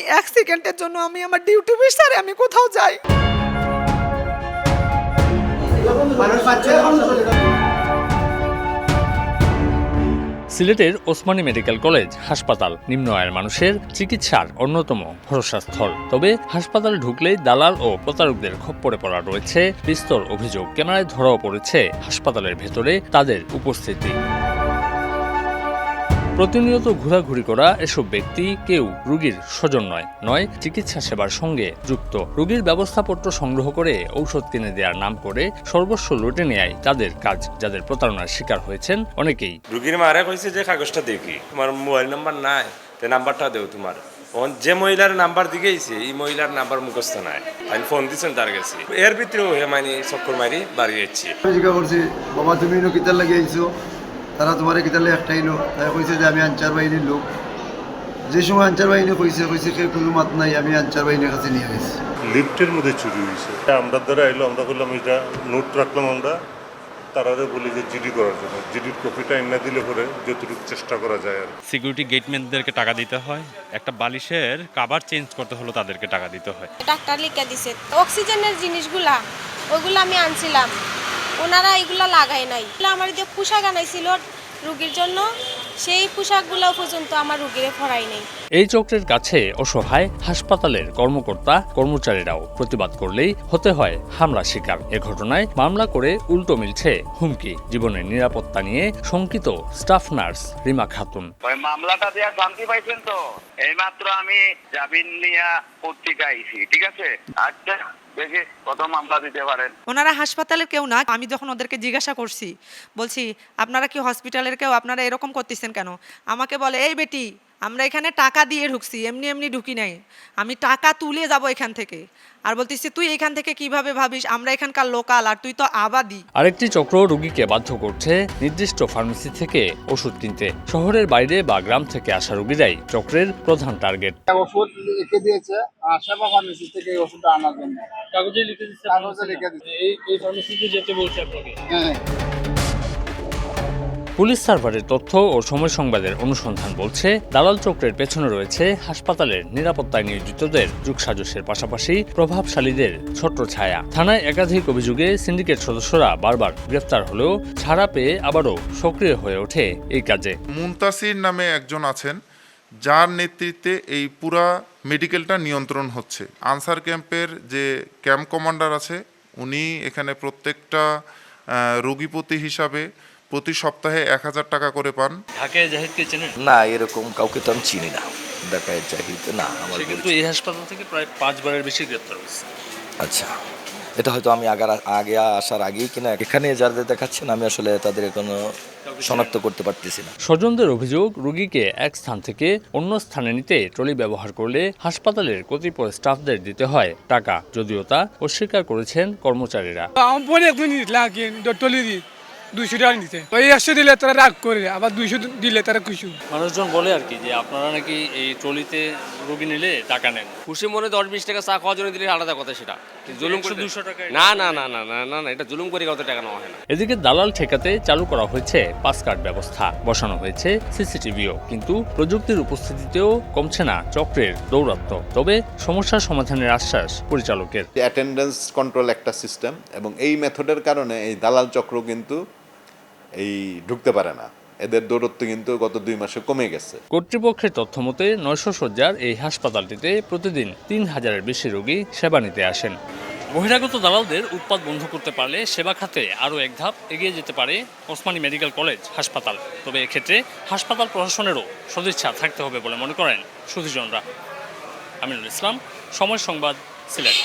আমি এক সেকেন্ডের জন্য আমি আমার ডিউটি বিস্তারে আমি কোথাও যাই। সিলেটের ওসমানী মেডিকেল কলেজ হাসপাতাল নিম্ন আয়ের মানুষের চিকিৎসার অন্যতম ভরসাস্থল। তবে হাসপাতালে ঢুকলেই দালাল ও প্রতারকদের খপ্পরে পড়া রয়েছে। বিস্তর অভিযোগ ক্যামেরায় ধরাও পড়েছে হাসপাতালের ভেতরে তাদের উপস্থিতি। প্রতিনিয়ত ঘোরাঘুরি করা এসব ব্যক্তি কেউ রোগীর স্বজন নয় নয় চিকিৎসা সেবার সঙ্গে যুক্ত। রোগীর ব্যবস্থাপত্র সংগ্রহ করে ঔষধ কিনে দেওয়ার নাম করে সর্বস্ব লুটে নেয় তাদের কাজ যাদের প্রতারণার শিকার হয়েছেন অনেকেই। রুগীর মারে কইছে যে কাগজটা দেখি তোমার মোবাইল নাম্বার নাই তে নাম্বারটা দেও তোমার। ওন যে মহিলার নাম্বার দিকেইছে এই মহিলার নাম্বার মুখস্থ নাই। আমি ফোন দিছেন তার কাছে। এর ভিতরেও হে মানে চক্কর মারি বাড়ি যাচ্ছি জিজ্ঞাসা করছি বাবা তুমি ইনো কিতার লাগে আইছো? তারা তোমার কিতার লাগে একটাই লোক। তাই কইছে যে আমি আনচার বাহিনীর লোক। যে সময় আনচার বাহিনী কইছে কইছে কে কোনো মাত নাই আমি আনচার বাহিনীর কাছে নিয়ে গেছি লিফটের মধ্যে চুরি হয়েছে। আমরা দ্বারা এলো আমরা করলাম এটা নোট রাখলাম আমরা। তারারে বলি যে জিডি করার জন্য। জিডির কপিটা এনে দিলে পরে যতটুকু চেষ্টা করা যায় আর সিকিউরিটি গেটম্যানদেরকে টাকা দিতে হয়। একটা বালিশের কাভার চেঞ্জ করতে হলো তাদেরকে টাকা দিতে হয়। ডাক্তার লিখে দিছে অক্সিজেনের জিনিসগুলা ওগুলো আমি আনছিলাম। ওনারা এগুলা লাগায় নাই। এগুলো আমার যে পোশাক আনাইছিল রুগীর জন্য সেই পোশাকগুলো পর্যন্ত আমার রুগীরে ফরাই নেই। এই চক্রের কাছে অসহায় হাসপাতালের কর্মকর্তা কর্মচারীরাও প্রতিবাদ করলেই হতে হয় হামলা শিকার। এ ঘটনায় মামলা করে উল্টো মিলছে হুমকি জীবনের নিরাপত্তা নিয়ে শঙ্কিত স্টাফ নার্স রিমা খাতুন। ওই মামলাটা দেওয়া শান্তি পাইছেন তো? এইমাত্র আমি জামিন নিয়া পত্রিকা আইছি ঠিক আছে? আচ্ছা দেখি কত মামলা দিতে পারেন। ওনারা হাসপাতালের কেউ না, আমি যখন ওদেরকে জিজ্ঞাসা করছি, বলছি, আপনারা কি হসপিটালের কেউ? আপনারা এরকম করতেছেন কেন? আমাকে বলে, এই বেটি আমরা এখানে টাকা দিয়ে ঢুকছি এমনি এমনি ঢুকি নাই। আমি টাকা তুলে যাব এখান থেকে। আর বলতেছি তুই এখান থেকে কীভাবে ভাবিস? আমরা এখানকার লোকাল আর তুই তো আবাদি। আরেকটি চক্র রোগীকে বাধ্য করছে নির্দিষ্ট ফার্মেসি থেকে ওষুধ কিনতে। শহরের বাইরে বা গ্রাম থেকে আসা রোগীরাই চক্রের প্রধান টার্গেট। ওষুধ লিখে দিয়েছে ফার্মেসি থেকে ওষুধটা আনার জন্য। কাগজে লিখে দিচ্ছে কাগজে লিখে দিচ্ছে। এই এই ফার্মেসিতে যেতে বলছে আপনাকে? হ্যাঁ। পুলিশ সার্ভারের তথ্য ও সময় সংবাদের অনুসন্ধান বলছে, দালাল চক্রের পেছনে রয়েছে হাসপাতালের নিরাপত্তায় নিয়োজিতদের যুগসাজসের পাশাপাশি প্রভাবশালীদের ছত্রছায়া থানায় একাধিক অভিযোগে সিন্ডিকেট সদস্যরা বারবার গ্রেফতার হলেও ছাড়া পেয়ে আবারও সক্রিয় হয়ে ওঠে এই কাজে। মুনতাসির নামে একজন আছেন, যার নেতৃত্বে এই পুরা মেডিকেলটা নিয়ন্ত্রণ হচ্ছে। আনসার ক্যাম্পের যে ক্যাম্প কমান্ডার আছে, উনি এখানে প্রত্যেকটা রোগীপতি হিসাবে প্রতি সপ্তাহে এক হাজার টাকা করে পান। ঢাকায় জাহিদকে চেনেন? না এরকম কাউকে তো আমি চিনি না। দেখায় চাহিদ না আমার সে কিন্তু এই হাসপাতাল থেকে প্রায় পাঁচবারের বেশি গ্রেফতার হয়েছে। আচ্ছা এটা হয়তো আমি আগার আগে আসার আগেই কিনা এখানে যাদের দেখাচ্ছেন আমি আসলে তাদের কোনো শনাক্ত করতে পারতেছি না। স্বজনদের অভিযোগ রোগীকে এক স্থান থেকে অন্য স্থানে নিতে ট্রলি ব্যবহার করলে হাসপাতালের কতিপয় স্টাফদের দিতে হয় টাকা। যদিও তা অস্বীকার করেছেন কর্মচারীরা। দুইশো টাকা নিতে। ওই একশো দিলে তারা রাগ করে আবার দুইশো দিলে তারা খুশি মানুষজন বলে আর কি যে আপনারা নাকি এই ট্রলিতে রোগী নিলে টাকা নেন। খুশি মনে দশ বিশ টাকা চা খাওয়ার জন্য দিলে আলাদা কথা সেটা। জুলুম করে দুশো টাকা না না না না না না না এটা জুলুম করে কত টাকা নেওয়া হয় না। এদিকে দালাল ঠেকাতে চালু করা হয়েছে পাস কার্ড ব্যবস্থা। বসানো হয়েছে সিসিটিভিও কিন্তু প্রযুক্তির উপস্থিতিতেও কমছে না চক্রের দৌরাত্ম্য। তবে সমস্যার সমাধানের আশ্বাস পরিচালকের। অ্যাটেন্ডেন্স কন্ট্রোল একটা সিস্টেম এবং এই মেথডের কারণে এই দালাল চক্র কিন্তু এই ঢুকতে পারে না। এদের দৌরত্ব কিন্তু গত দুই মাসে কমে গেছে। কর্তৃপক্ষের তথ্য মতে নয়শো সজ্জার এই হাসপাতালটিতে প্রতিদিন তিন হাজারের বেশি রোগী সেবা নিতে আসেন। বহিরাগত দালালদের উৎপাদ বন্ধ করতে পারলে সেবা খাতে আরও এক ধাপ এগিয়ে যেতে পারে ওসমানী মেডিকেল কলেজ হাসপাতাল। তবে এক্ষেত্রে হাসপাতাল প্রশাসনেরও সদিচ্ছা থাকতে হবে বলে মনে করেন সুধীজনরা আমিনুল ইসলাম, সময় সংবাদ সিলেট।